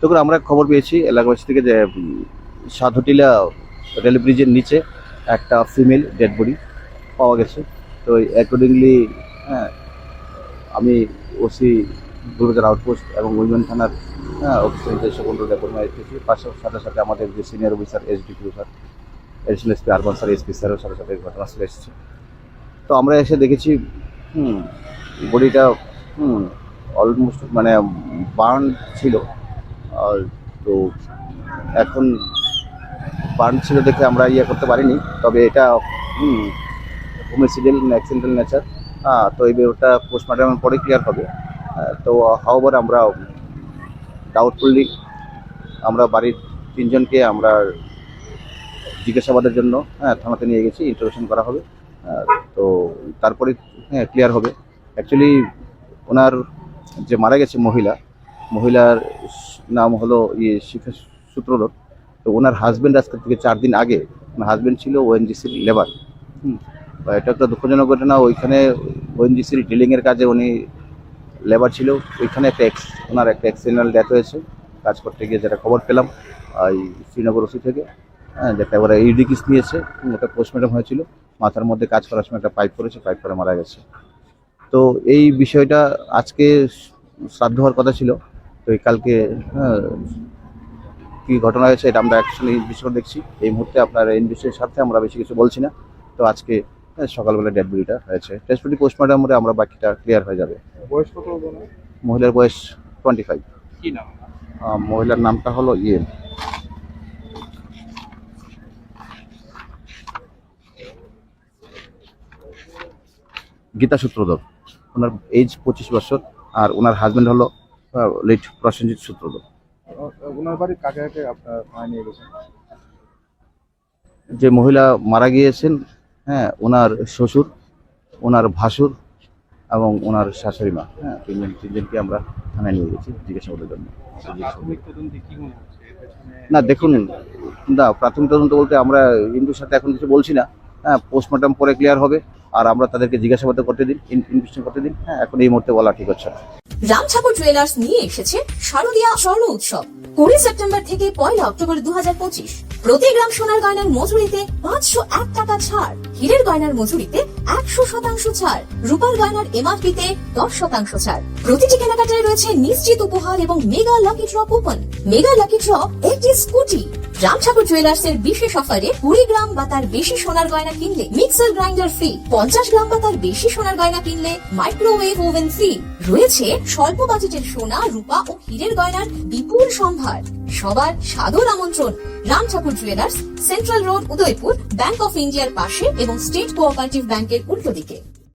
তখন আমরা খবর পেয়েছি এলাকাবাসী থেকে যে সাধুটিলা রেল ব্রিজের নিচে একটা ফিমেল ডেড বডি পাওয়া গেছে। তো অ্যাকর্ডিংলি হ্যাঁ আমি ওসি দুর্গার আউটপোস্ট এবং উইমেন থানার হ্যাঁ অফিসার নিজস্ব কন্ট্রোল এসেছি পাশাপাশি সাথে সাথে আমাদের যে senior officer SDPO sir additional SP urban sir SP স্যারের সাথে সাথে ঘটনাস্থলে এসেছে। তো আমরা এসে দেখেছি বডিটা অলমোস্ট মানে বার্ন ছিল। আর তো এখন বার্ন ছিল দেখে আমরা ইয়ে করতে পারিনি, তবে এটা, হুম হোমিসিডেল অ্যাক্সিডেন্টাল নেচার হ্যাঁ তো এই ব্যাপারটা পোস্টমর্টমের পরে ক্লিয়ার হবে। তো হাওবার আমরা ডাউটফুললি আমরা বাড়ির তিনজনকে আমরা জিজ্ঞাসাবাদের জন্য হ্যাঁ থানাতে নিয়ে গেছি ইন্টারোগেশন করা হবে। তো তারপরে হ্যাঁ ক্লিয়ার হবে। অ্যাকচুয়ালি ওনার যে মারা গেছে মহিলা মহিলার নাম হলো ইয়ে শিখা সূত্রধর তো ওনার হাজব্যান্ড আজকে থেকে চার দিন আগে ওনার হাজব্যান্ড ছিল ওএনজিসির লেবার এটা একটা দুঃখজনক ঘটনা ওইখানে ওএনজিসির ডিলিংয়ের কাজে উনি লেবার ছিল। ওইখানে একটা এক্স ওনার একটা অ্যাক্সিডেন্টাল ডেথ হয়েছে। কাজ করতে গিয়ে যেটা খবর পেলাম এই শ্রীনগর ওসি থেকে হ্যাঁ যেটা এবারে ইডি কিস নিয়েছে ওটা পোস্টমর্টম হয়েছিল। মাথার মধ্যে কাজ করার সময় একটা পাইপ করেছে পাইপ করে মারা গেছে। তো এই বিষয়টা আজকে শ্রাদ্ধ হওয়ার কথা ছিল। তো এই কালকে হ্যাঁ, কি ঘটনা হয়েছে এটা আমরা অ্যাকচুয়ালি ইনভেস্টিগেশন দেখছি। এই মুহূর্তে আপনার ইনভেস্টিগেশনের সাথে আমরা বেশি কিছু বলছি না। তো আজকে সকালবেলা ডেড বডিটা হয়েছে। টেস্ট বডি পোস্টমর্টম করে আমরা বাকিটা ক্লিয়ার হয়ে যাবে। বয়স কত মহিলার বয়স টোয়েন্টি ফাইভ কি নাম মহিলার নামটা হলো ইয়ে গীতা সূত্রধর। ওনার এজ পঁচিশ বছর আর ওনার হাজব্যান্ড হলো লেট প্রসেনজিৎ সূত্রধর ওনার বাড়ি কাকে কাকে আপনার নিয়ে গেছেন? যে মহিলা মারা গিয়েছেন হ্যাঁ ওনার শ্বশুর ওনার ভাসুর এবং ওনার শাশুড়ি মা হ্যাঁ তিনজন তিনজনকে আমরা থানায় নিয়ে গেছি জিজ্ঞাসাবাদের জন্য। না দেখুন না প্রাথমিক তদন্ত বলতে আমরা ইন্দুর সাথে এখন কিছু বলছি না। হ্যাঁ পোস্টমর্টম পরে ক্লিয়ার হবে। আর আমরা তাদেরকে জিজ্ঞাসাবাদ করতে দিন ইনভেস্টিগেশন করতে দিন। হ্যাঁ এখন এই মুহূর্তে বলা ঠিক হচ্ছে না। রাম ঠাকুর জুয়েলার্স নিয়ে এসেছে শারদীয়া স্বর্ণ উৎসব। কুড়ি সেপ্টেম্বর থেকে পয়লা অক্টোবর দু প্রতি গ্রাম সোনার গয়নার মজুরিতে পাঁচশো এক টাকা ছাড়। হীরের গয়নার মজুরিতে একশো শতাংশ ছাড়। রূপার গয়নার এমআরপিতে দশ শতাংশ ছাড়। প্রতিটি কেনাকাটায় রয়েছে নিশ্চিত উপহার এবং mega lucky draw coupon. Mega lucky draw একটি স্কুটি। রাম ঠাকুর জুয়েলার্স এর বিশেষ অফারে কুড়ি গ্রাম বা তার বেশি সোনার গয়না কিনলে মিক্সার গ্রাইন্ডার ফ্রি। পঞ্চাশ গ্রাম বা তার বেশি সোনার গয়না কিনলে মাইক্রোওয়েভ ওভেন ফ্রি। রয়েছে স্বল্প বাজেটের সোনা, রূপা ও হীরের গয়নার বিপুল সম্ভার। সবার সাদর আমন্ত্রণ Ram Thakur jewellers, central road, Udaipur, bank of ইন্ডিয়ার পাশে এবং স্টেট কোঅপারেটিভ ব্যাংকের উল্টো দিকে।